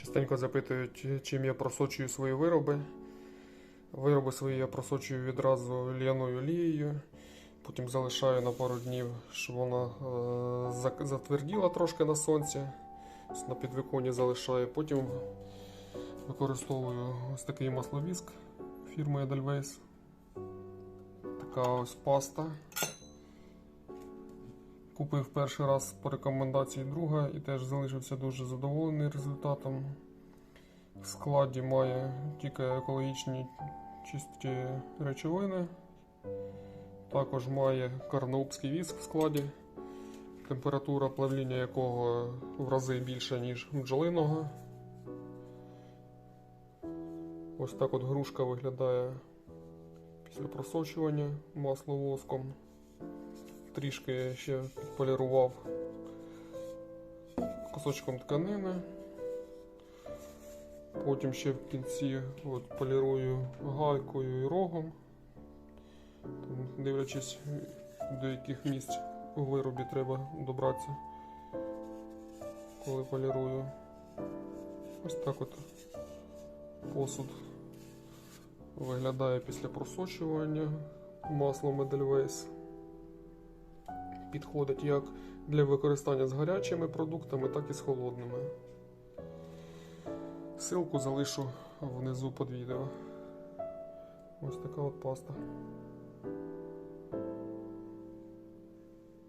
Частенько запитують, чим я просочую свої вироби. Вироби свої я просочую відразу л'яною олією, потім залишаю на пару днів, щоб вона е, затверділа трошки на сонці. На підвіконні залишаю. Потім використовую ось такий масловіск фірми Edelweiss. Така ось паста. Купив перший раз по рекомендації друга і теж залишився дуже задоволений результатом. В складі має тільки екологічні чисті речовини. Також має карнаубський віск в складі, температура плавління якого в рази більша, ніж бджолиного. Ось так от грушка виглядає після просочування масловоском. Трішки ще підполірував кусочком тканини. Потім ще в кінці от, полірую гайкою і рогом. Там, дивлячись, до яких місць у виробі треба добратися, коли полірую. Ось так от посуд виглядає після просочування маслом Edelweiss. Підходить як для використання з гарячими продуктами, так і з холодними. Силку залишу внизу під відео. Ось така от паста.